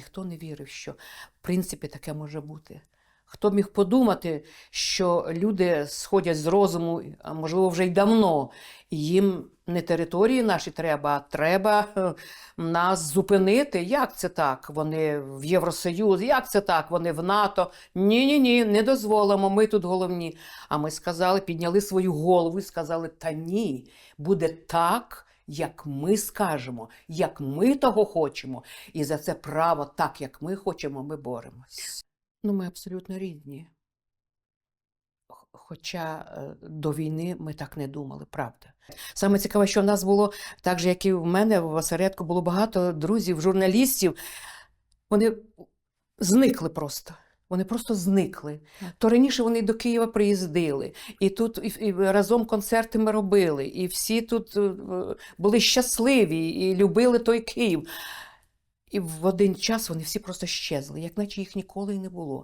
ніхто не вірив, що в принципі таке може бути. Хто міг подумати, що люди сходять з розуму, а можливо, вже й давно, їм не території наші треба, а треба нас зупинити. Як це так? Вони в Євросоюз, як це так? Вони в НАТО. Ні, ні, ні, не дозволимо. Ми тут головні. А ми сказали, підняли свою голову і сказали: та ні, буде так. Як ми скажемо, як ми того хочемо, і за це право, так як ми хочемо, ми боремось. Ну, ми абсолютно рідні. Хоча е, до війни ми так не думали, правда. Саме цікаве, що в нас було, так же, як і в мене в осередку, було багато друзів, журналістів. Вони зникли просто. Вони просто зникли. То раніше вони до Києва приїздили, і тут і, і разом концерти ми робили, і всі тут е, були щасливі і любили той Київ. І в один час вони всі просто щезли, як наче їх ніколи і не було.